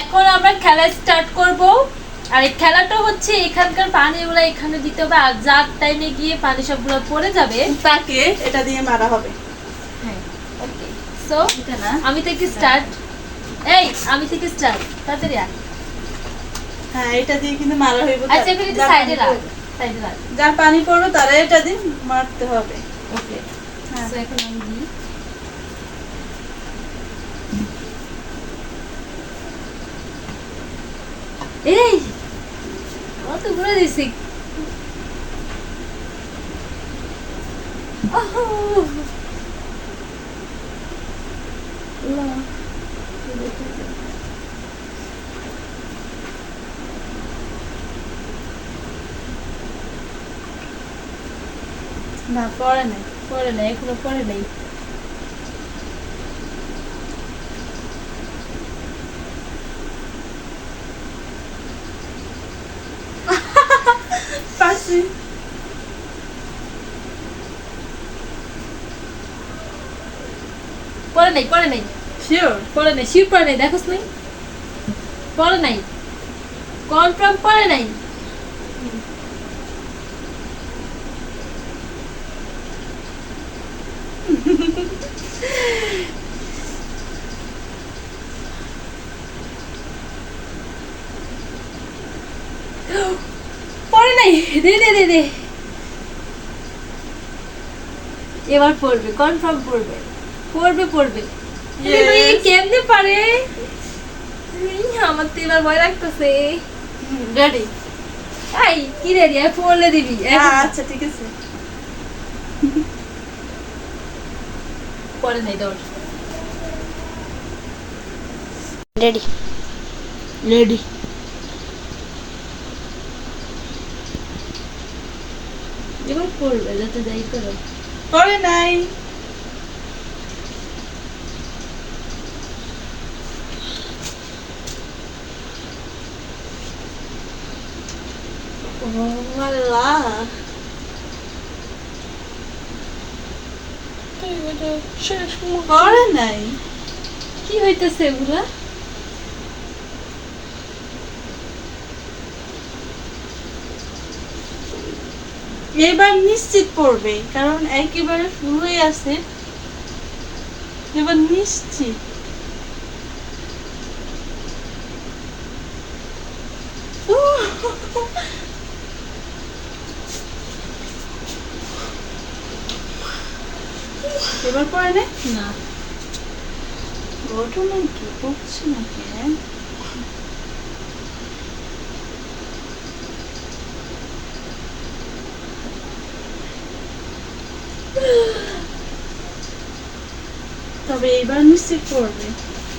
এখন আমরা খেলা স্টার্ট করব। আর এই খেলাটা হচ্ছে এখানকার পানিগুলো এখানে দিতে হবে আর যার টাইমে গিয়ে পানি সবগুলো পড়ে যাবে তাকে এটা দিয়ে মারা হবে। হ্যাঁ ওকে সো আমি থেকে স্টার্ট এই আমি থেকে স্টার্ট তাড়াতাড়ি আয়। হ্যাঁ এটা দিয়ে কিন্তু মারা হইব। আচ্ছা এখন সাইডে রাখ। সাইডে রাখ। যার পানি পড়বে তারা এটা দিয়ে মারতে হবে। ওকে হ্যাঁ। এখন আমি এই কত ঘুরে দিছি আহু। আল্লাহ। না পড়ে নাই পরে নেই এখনও পরে নেই পরে নেই পরে নেই। শিওর পরে নেই শিব পরে নেই, দেখোস নাই। পরে নাই। কনফার্ম পরে নাই। পরে নাই, দে দে দে দে। এবার পড়বে কনফার্ম পড়বে। পড়বে পড়বে. কেমনে পারে? আমার তো এবার ভয় লাগতেছে। রেডি এই কি রে রে পড়লে দিবি। আচ্ছা ঠিক আছে। পরে নাই দৌড় রেডি রেডি এবার পড়বে যাতে যাই করো। পড়ে নাই। ও আল্লাহ পড়ে নাই কি হইতেছে এগুলা? এবার নিশ্চিত পড়বে কারণ একেবারে ফুল হয়ে আছে। এবার নিশ্চিত। এবার পড়ে নেই না। ঘটনা কি পড়ছে হ্যাঁ? তবে এইবার নিশ্চিত পড়বে।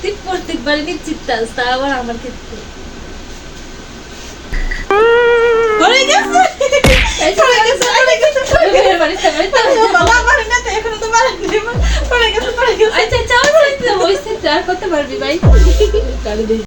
ঠিক প্রত্যেকবারই নিশ্চিত তা আবার আমার ক্ষেত্রে। পড়ে গেছে? পড়ে গেছে পড়ে গেছে পড়ে গেছে। বের বাড়িতে, বাড়িতে। বাবা পারি না তো এখনও তো পারেনি পড়ে গেছে পড়ে গেছে আচ্ছা চাও হইতে আর করতে পারবি ভাই?